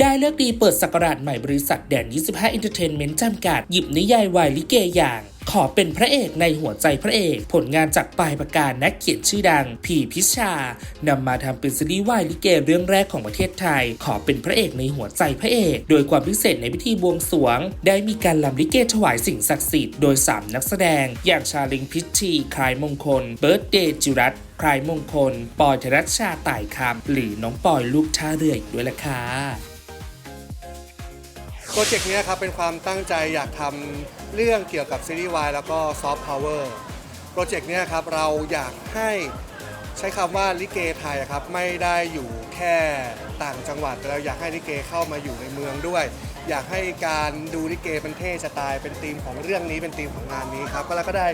ได้เลือกดีเปิดสักราชใหม่บริษัทแดน 25 Entertainment จำกัด หยิบนิยายวายลิเกอย่างขอเป็นพระเอกในหัวใจพระเอก ผลงานจากปลายประการนักเขียนชื่อดัง พีพิชานำมาทำเป็นซีรีส์วายลิเกเรื่องแรกของประเทศไทย ขอเป็นพระเอกในหัวใจพระเอก โดยความพิเศษในพิธีบวงสรวง ได้มีการลำลิเกถวายสิ่งศักดิ์สิทธิ์โดย 3 นักแสดง อย่างชาลิงพิชชีคลายมงคล เบิร์ดเดย์จิรัตคลายมงคล ปอยธรัชชาต่ายคำหรือน้องปอยลูกท่าเรืออีกด้วยล่ะค่ะ โปรเจกต์นี้ครับเป็นความตั้งใจอยากทำเรื่องเกี่ยวกับซีรีส์วายแล้วก็ซอฟต์พาวเวอร์โปรเจกต์นี้ครับเราอยากให้ใช้คำว่าลิเกไทยครับไม่ได้อยู่แค่ต่างจังหวัดแต่เราอยากให้ลิเกเข้ามาอยู่ในเมืองด้วย อยากให้การดูลิเกเป็นเท่สไตล์เป็นธีมของเรื่องนี้เป็นธีมของงานนี้ครับก็แล้วก็ได้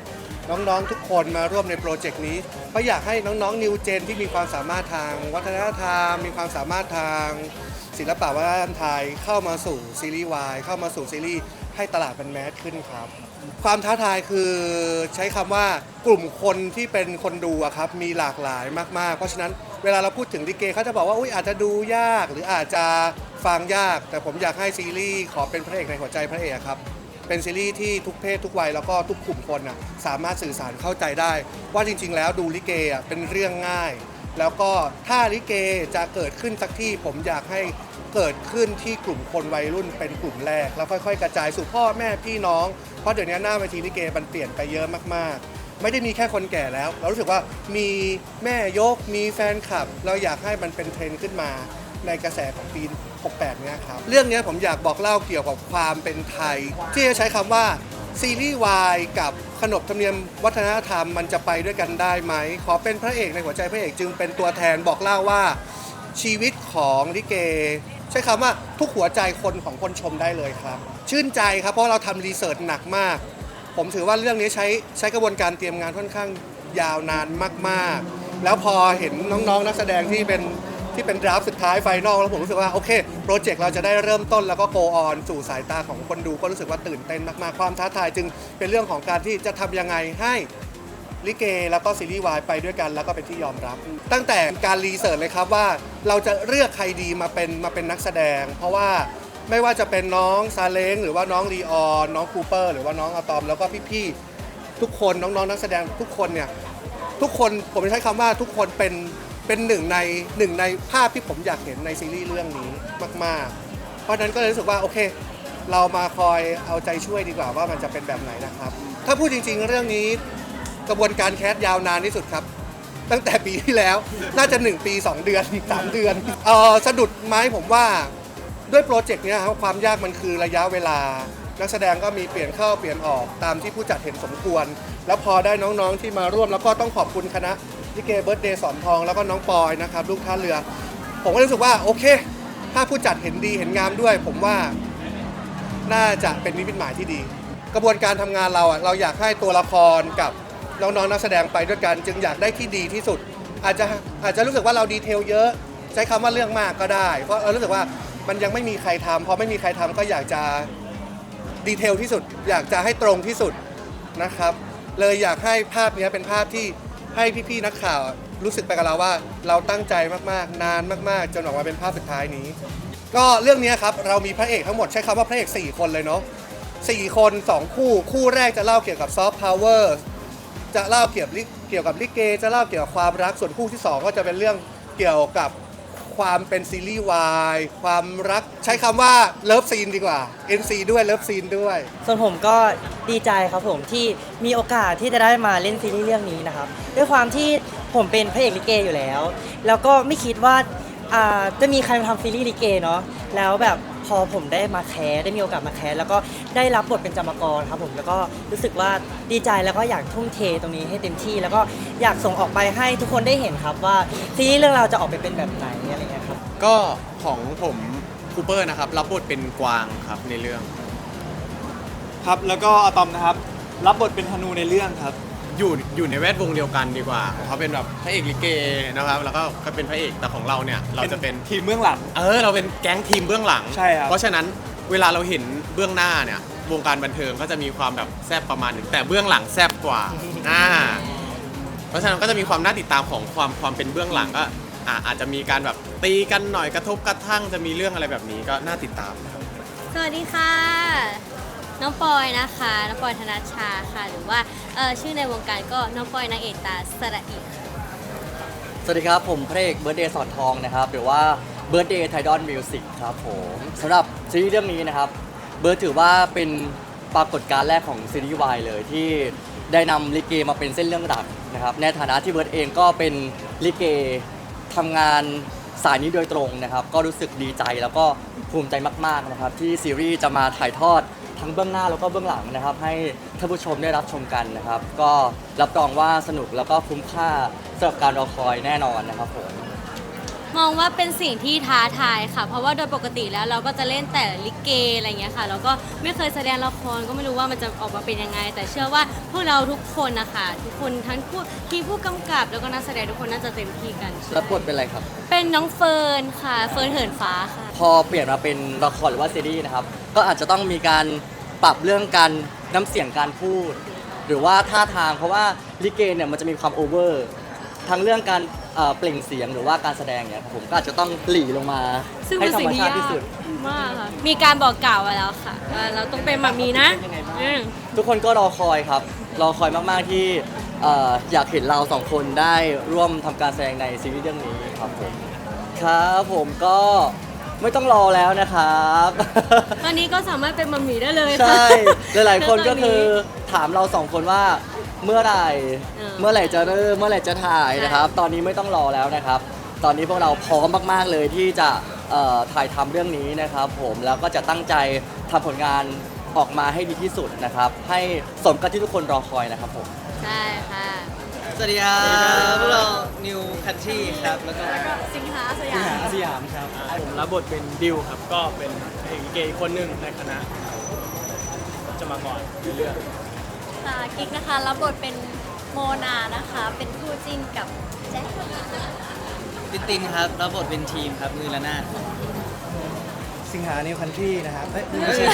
น้องๆทุกคนมาร่วมในโปรเจกต์นี้เพราะอยากให้น้องๆนิวเจนที่มีความสามารถทางวัฒนธรรม มีความสามารถทาง ศิลปะวัฒนธรรมไทยเข้ามาสู่ซีรีส์วายเข้ามาสู่ซีรีส์ให้ตลาดมันแมสขึ้นครับ ความท้าทายคือใช้คำว่ากลุ่มคนที่เป็นคนดูอะครับมีหลากหลายมาก ๆ เพราะฉะนั้นเวลาเราพูดถึงลิเกเขาจะบอกว่าอุ้ยอาจจะดูยากหรืออาจจะฟังยาก แต่ผมอยากให้ซีรีส์ขอเป็นพระเอกในหัวใจพระเอกครับเป็นซีรีส์ที่ทุกเพศทุกวัยแล้วก็ทุกกลุ่มคนนะสามารถสื่อสารเข้าใจได้ ว่าจริง ๆ แล้วดูลิเกเป็นเรื่องง่าย แล้วก็ถ้าลิเกจะเกิดขึ้นสักที่ผมอยากให้เกิดขึ้นที่กลุ่มคนวัยรุ่นเป็นกลุ่มแรก แล้วค่อยๆ กระจายสู่พ่อแม่พี่น้อง เพราะเดี๋ยวนี้หน้าเวทีลิเกมันเปลี่ยนไปเยอะมากๆ ไม่ได้มีแค่คนแก่แล้ว เรารู้สึกว่ามีแม่ยกมีแฟนคลับ เราอยากให้มันเป็นเทรนด์ขึ้นมาในกระแสของปี 68 เนี่ยครับ เรื่องนี้ผมอยากบอกเล่าเกี่ยวกับความเป็นไทย ที่จะใช้คำว่า ซีรีส์วายกับขนบธรรมเนียมวัฒนธรรมมันจะไปด้วยกันได้ไหม ขอเป็นพระเอกในหัวใจพระเอกจึงเป็นตัวแทนบอกเล่าว่าชีวิตของลิเก ใช้คำว่าทุกหัวใจคนของคนชมได้เลยครับ ชื่นใจครับเพราะเราทำรีเสิร์ชหนักมาก ผมถือว่าเรื่องนี้ใช้ใช้กระบวนการเตรียมงานค่อนข้างยาวนานมาก ๆ แล้วพอเห็นน้องๆ นักแสดงที่เป็น ที่เป็นดราฟต์สุดท้ายไฟนอลแล้วผมรู้สึกว่าโอเคโปรเจกต์เราจะได้เริ่มต้นแล้วก็โกออนสู่สายตาของคนดูก็รู้สึกว่าตื่นเต้นมากๆความท้าทายจึงเป็นเรื่องของการที่จะทำยังไงให้ลิเกแล้วก็ซีรีส์วายไปด้วยกันแล้วก็เป็นที่ยอมรับ ตั้งแต่การรีเสิร์ชเลยครับว่าเราจะเลือกใครดีมาเป็นมาเป็นนักแสดง เพราะว่าไม่ว่าจะเป็นน้องซาเล้งหรือว่าน้องลีออนน้องคูเปอร์หรือว่าน้องอะตอมแล้วก็พี่ๆ ทุกคนน้องๆนักแสดงทุกคนเนี่ยทุกคนผมจะใช้คำว่าทุกคนเป็น เป็นหนึ่งในหนึ่งในภาพที่ผมอยากเห็นในซีรีส์เรื่องนี้มาก ๆ เพราะฉะนั้นก็เลยรู้สึกว่าโอเค เรามาคอยเอาใจช่วยดีกว่าว่ามันจะเป็นแบบไหนนะครับ ถ้าพูดจริง ๆ เรื่องนี้กระบวนการแคสยาวนานที่สุดครับ ตั้งแต่ปีที่แล้วน่าจะ 1 ปี 2 เดือน 3 เดือนเออสะดุดไหมผมว่าด้วยโปรเจกต์เนี้ยครับความยากมันคือระยะเวลา นักแสดงก็มีเปลี่ยนเข้าเปลี่ยนออกตามที่ผู้จัดเห็นสมควร แล้วพอได้น้องๆที่มาร่วมแล้วก็ต้องขอบคุณคณะ ลิเกเบิร์ดเดย์สอนทองแล้วก็น้องปอยนะครับลูกท่าเรือ ผมก็รู้สึกว่าโอเค ถ้าผู้จัดเห็นดีเห็นงามด้วย ผมว่าน่าจะเป็นนิมิตหมายที่ดี กระบวนการทำงานเราอะเราอยากให้ตัวละครกับน้องๆนักแสดงไปด้วยกัน จึงอยากได้ที่ดีที่สุด อาจจะอาจจะรู้สึกว่าเราดีเทลเยอะ ใช้คำว่าเรื่องมากก็ได้ เพราะเรารู้สึกว่ามันยังไม่มีใครทำพอไม่มีใครทำก็อยากจะดีเทลที่สุด อยากจะให้ตรงที่สุดนะครับ เลยอยากให้ภาพเนี้ยเป็นภาพที่ ให้พี่ๆนักข่าวรู้สึกไปกับเราว่า เราตั้งใจมากๆ นานมากๆจนออกมาเป็นภาพสุดท้ายนี้ ก็เรื่องนี้ครับเรามีพระเอกทั้งหมดใช้คำว่าพระเอก 4 คนเลยเนาะสี่คน 2 คู่ คู่แรกจะเล่าเกี่ยวกับซอฟต์พาวเวอร์จะเล่าเกี่ยวกับลิเกี่ยวกับลิเกจะเล่าเกี่ยวกับความรักส่วนคู่ที่ 2 ก็จะเป็นเรื่องเกี่ยวกับ ความเป็นซีรีส์วายความรักใช้คำว่าเลิฟซีนดีกว่า NC ด้วยเลิฟซีนด้วย ส่วนผมก็ดีใจครับผมที่มีโอกาสที่จะได้มาเล่นซีรีส์เรื่องนี้นะครับ ด้วยความที่ผมเป็นพระเอกลิเกอยู่แล้ว แล้วก็ไม่คิดว่าอ่าจะมีใครมาทำซีรีส์ลิเกเนาะแล้วแบบ พอผมได้มาแคสได้มีโอกาสมาแคสแล้วก็ได้รับบทเป็นจำกรครับผมแล้วก็รู้สึกว่าดีใจแล้วก็อยากทุ่มเทตรงนี้ให้เต็มที่ แล้วก็อยากส่งออกไปให้ทุกคนได้เห็นครับว่าซีรีส์เรื่องเราวจะออกไปเป็นแบบไหนอะไรเงี้ยครับก็ของผมคูเปอร์นะครับรับบทเป็นกวางครับในเรื่อง ครับแล้วก็อะตอมนะครับ รับบทเป็นธนูในเรื่องครับ อยู่อยู่ในแวดวงเดียวกันดีกว่าเขาเป็นแบบพระเอกลิเกนะครับ แล้วก็ก็เป็นพระเอกแต่ของเราเนี่ยเราจะเป็นทีมเบื้องหลัง เออเราเป็นแก๊งทีมเบื้องหลัง ใช่ครับ เพราะฉะนั้นเวลาเราเห็นเบื้องหน้าเนี่ยวงการบันเทิงก็จะมีความแบบแซบประมาณหนึ่งแต่เบื้องหลังแซบกว่าอ่า เพราะฉะนั้นก็จะมีความน่าติดตามของความความเป็นเบื้องหลังก็อ่าอาจจะมีการแบบตีกันหน่อยกระทบกระทั่งจะมีเรื่องอะไรแบบนี้ก็น่าติดตามนะครับสวัสดีค่ะ น้องปอยนะคะ น้องปอยธนัชชาค่ะ หรือว่าเอ่อชื่อในวงการก็น้องปอยนางเอกตาสระอีค่ะสวัสดีครับ ผมพระเอกเบิร์ดเดย์สอนทองนะครับ หรือว่าเบิร์ดเดย์ไทดอนมิวสิกครับผมสำหรับซีรีส์เรื่องนี้นะครับ เบิร์ดถือว่าเป็นปรากฏการณ์แรกของซีรีส์วายเลยที่ได้นำลิเกมาเป็นเส้นเรื่องหลักนะครับในฐานะที่เบิร์ดเองก็เป็นลิเกทำงานสายนี้โดยตรงนะครับ ก็รู้สึกดีใจแล้วก็ภูมิใจมากๆนะครับ ที่ซีรีส์จะมาถ่ายทอด ทั้งเบื้องหน้าแล้วก็เบื้องหลังนะครับ ให้ท่านผู้ชมได้รับชมกันนะครับ ก็รับรองว่าสนุกแล้วก็คุ้มค่าสำหรับการรอคอยแน่นอนนะครับผม มองว่าเป็นสิ่งที่ท้าทายค่ะ เพราะว่าโดยปกติแล้วเราก็จะเล่นแต่ลิเกอะไรเงี้ยค่ะแล้วก็ไม่เคยแสดงละครก็ไม่รู้ว่ามันจะออกมาเป็นยังไง แต่เชื่อว่าพวกเราทุกคนนะคะทุกคนทั้งผู้ทีมผู้กำกับแล้วก็นักแสดงทุกคนน่าจะเต็มที่กันใช่รับบทเป็นอะไรครับ เป็นน้องเฟิร์นค่ะ เฟิร์นเหินฟ้าค่ะ พอเปลี่ยนมาเป็นละครหรือว่าซีรีส์นะครับ ก็อาจจะต้องมีการปรับเรื่องการน้ำเสียงการพูด หรือว่าท่าทางเพราะว่าลิเกเนี่ยมันจะมีความโอเวอร์ทั้งเรื่องการเอ่อเปล่งเสียงหรือว่าการแสดงเนี่ยครับผมก็อาจจะต้องหลีลงมาซึ่งให้เป็นธรสิ่รงมที่ากชายติที่สุด มากค่ะ มีการบอกกล่าวไว้แล้วค่ะว่าเราต้องเป็นแบบนี้นะอืมทุกคนก็รอคอยครับ รอคอยมาก ๆ ที่เอ่ออยากเห็นเราสองคนได้ร่วมทำการแสดงในซีรีส์เรื่องนี้ครับผม ครับผมก็ ไม่ต้องรอแล้วนะครับ ตอนนี้ก็สามารถเป็นมัมมี่ได้เลยใช่ะหลายๆ คนก็ณตคือถามเราสองคนว่าเมื่อไหร่ เออเมื่อไหร่จะเริ่ม เมื่อไหร่จะถ่ายใช่นะครับ ตอนนี้ไม่ต้องรอแล้วนะครับ ตอนนี้พวกเราพร้อมมากๆเลยที่จะเอ่อถ่ายทำเรื่องนี้นะครับ ผมแล้วก็จะตั้งใจทำผลงานออกมาให้ดีที่สุดนะครับ ให้สมกับที่ทุกคนรอคอยนะครับผม ใช่ค่ะ สวัสดีครับพวกเรา นิวคันทรีครับแล้วก็สิงหาสยามสยามครับ ผมรับบทเป็นดิวครับ ก็เป็นเอกลิเกอีกคนหนึ่งในคณะ จะมาก่อนในเรื่องค่ะกิ๊กนะคะรับบทเป็นโมนานะคะ เป็นคู่จิ้นกับแจ็คตินตินครับรับบทเป็นทีมครับมือละนาดสิงหานิวคันทรีนะครับเอ้ยไม่ใช่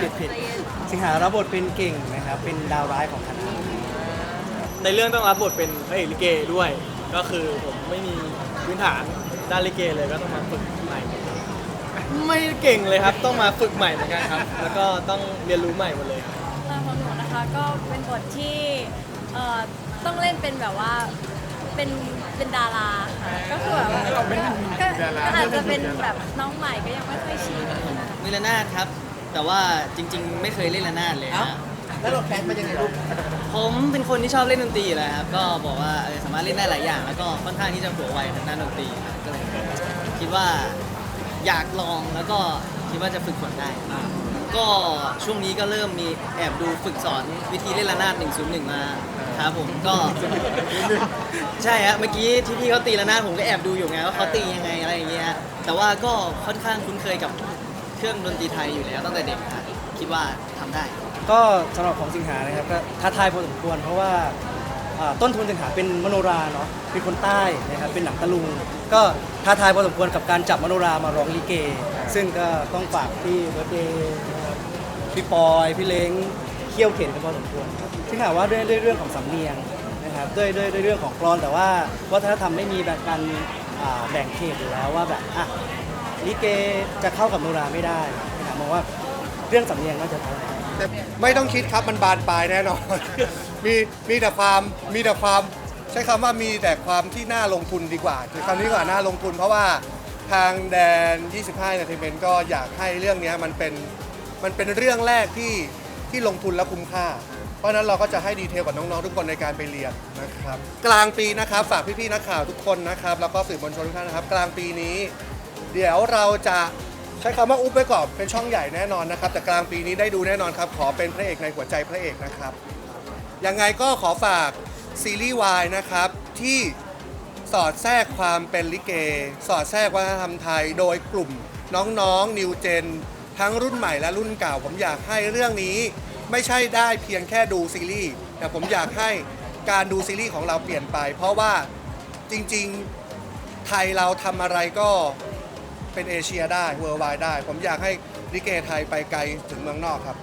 ผิดผิดสิงหารับบทเป็นเก่งนะครับ เป็นดาวร้ายของคณะในเรื่องต้องรับบทเป็นพระเอกลิเกด้วย ก็คือผมไม่มีพื้นฐานด้านลิเกเลยก็ต้องมาฝึกใหม่ไม่เก่งเลยครับ ต้องมาฝึกใหม่เหมือนกันครับ แล้วก็ต้องเรียนรู้ใหม่หมดเลยครับตอนของหนูนะคะก็เป็นบทที่เอ่อต้องเล่นเป็นแบบว่าเป็นเป็นดาราค่ะก็คือแบบว่าก็ก็อาจจะเป็นแบบน้องใหม่ก็ยังไม่ค่อยชินมือละนาดครับ แต่ว่าจริง ๆ ไม่เคยเล่นละนาดเลยนะ แล้วเราแคสมายังไงลูกผมเป็นคนที่ชอบเล่นดนตรีอยู่แล้วครับ ก็บอกว่าเออสามารถเล่นได้หลายอย่าง แล้วก็ค่อนข้างที่จะหัวไวทางด้านดนตรีครับก็เลยคิดว่าอยากลองแล้วก็คิดว่าจะฝึกฝนได้ ก็ช่วงนี้ก็เริ่มมีแอบดูฝึกสอนวิธีเล่นระนาด 101 มาครับผมก็ ใช่ฮะเมื่อกี้ที่พี่เขาตีระนาดผมก็แอบดูอยู่ไงว่าเขาตียังไงอะไรอย่างเงี้ยแต่ว่าก็ค่อนข้างคุ้นเคยกับเครื่องดนตรีไทยอยู่แล้วตั้งแต่เด็กครับคิดว่าทำได้ ก็สำหรับของสิงหานะครับก็ท้าทายพอสมควร เพราะว่าอ่าต้นทุนสิงหาเป็นมโนราเนาะเป็นคนใต้นะครับเป็นหนังตะลุง ก็ท้าทายพอสมควรกับการจับมโนรามาร้องลิเก ซึ่งก็ต้องฝากพี่เบิร์ดเดย์นะครับพี่ปอยพี่เล้งเขี่ยวเข็นกันพอสมควรครับสิงหาว่าด้วยด้วยเรื่องของสำเนียงนะครับด้วยด้วยด้วยเรื่องของกรอนแต่ว่าวัฒนธรรมไม่มีแบบการอ่าแบ่งเขตอยู่แล้วว่าแบบอะลิเกจะเข้ากับโนราไม่ได้นะครับมองว่าเรื่องสำเนียงน่าจะทำได้แต่ ไม่ต้องคิดครับมันบานปลายแน่นอน มีมีแต่ความมีแต่ความใช้คำว่ามีแต่ความที่น่าลงทุนดีกว่าคือคำนี้ดีกว่าน่าลงทุน เพราะว่าทางแดน 25 Entertainment ก็อยากให้เรื่องเนี้ยมันเป็นมันเป็นเรื่องแรกที่ที่ลงทุนและคุ้มค่า เพราะฉะนั้นเราก็จะให้ดีเทลกับน้องๆทุกคนในการไปเรียนนะครับ กลางปีนะครับฝากพี่ๆนักข่าวทุกคนนะครับแล้วก็สื่อมวลชนทุกท่านนะครับ กลางปีนี้ เดี๋ยวเราจะ ใช้คำว่าอุ๊บไปก่อนเป็นช่องใหญ่แน่นอนนะครับ แต่กลางปีนี้ได้ดูแน่นอนครับ ขอเป็นพระเอกในหัวใจพระเอกนะครับ ยังไงก็ขอฝากซีรีส์วายนะครับ ที่สอดแทรกความเป็นลิเก สอดแทรกวัฒนธรรมไทย โดยกลุ่มน้องๆนิวเจน ทั้งรุ่นใหม่และรุ่นเก่า ผมอยากให้เรื่องนี้ไม่ใช่ได้เพียงแค่ดูซีรีส์แต่ผมอยากให้การดูซีรีส์ของเราเปลี่ยนไป เพราะว่าจริงๆไทยเราทำอะไรก็ เป็นเอเชียได้เวอร์ไวได้ ผมอยากให้ลิเกไทยไปไกลถึงเมืองนอกครับ